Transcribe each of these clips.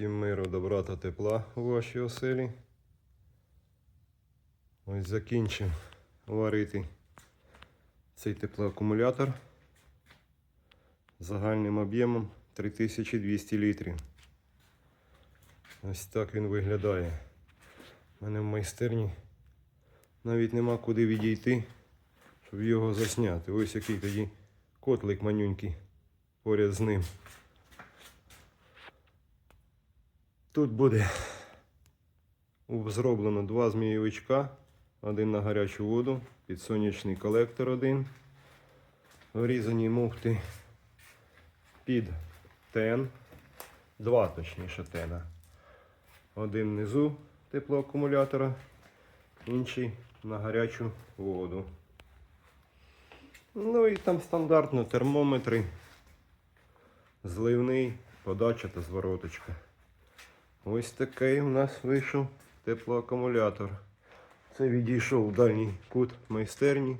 Всім миру, добра та тепла у вашій оселі. Ось закінчив варити цей теплоакумулятор загальним об'ємом 3200 літрів. Ось так він виглядає. У мене в майстерні навіть нема куди відійти, щоб його засняти. Ось який тоді котлик манюнький поряд з ним. Тут буде зроблено два змійовичка, один на гарячу воду, підсонячний колектор один, врізані муфти під тен, два точніше тена. Один внизу теплоакумулятора, інший на гарячу воду. Ну і там стандартно термометри, зливний, подача та звороточка. Ось такий у нас вийшов теплоакумулятор. Це відійшов в дальній кут майстерні,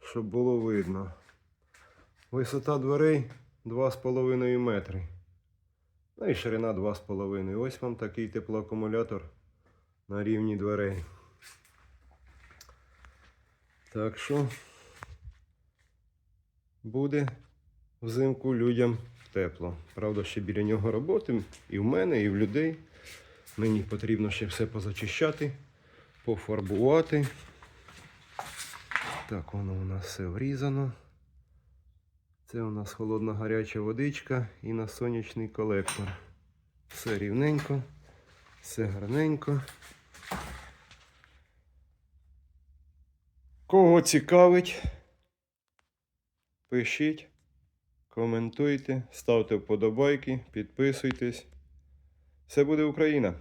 щоб було видно. Висота дверей 2,5 метри. Ну і ширина 2,5. Ось вам такий теплоакумулятор на рівні дверей. Так що буде взимку людям тепло. Правда, ще біля нього роботи і в мене, і в людей. Мені потрібно ще все позачищати, пофарбувати. Так, воно у нас все врізано. Це у нас холодна гаряча водичка і на сонячний колектор. Все рівненько, все гарненько. Кого цікавить, пишіть, коментуйте, ставте вподобайки, підписуйтесь. Все буде Україна!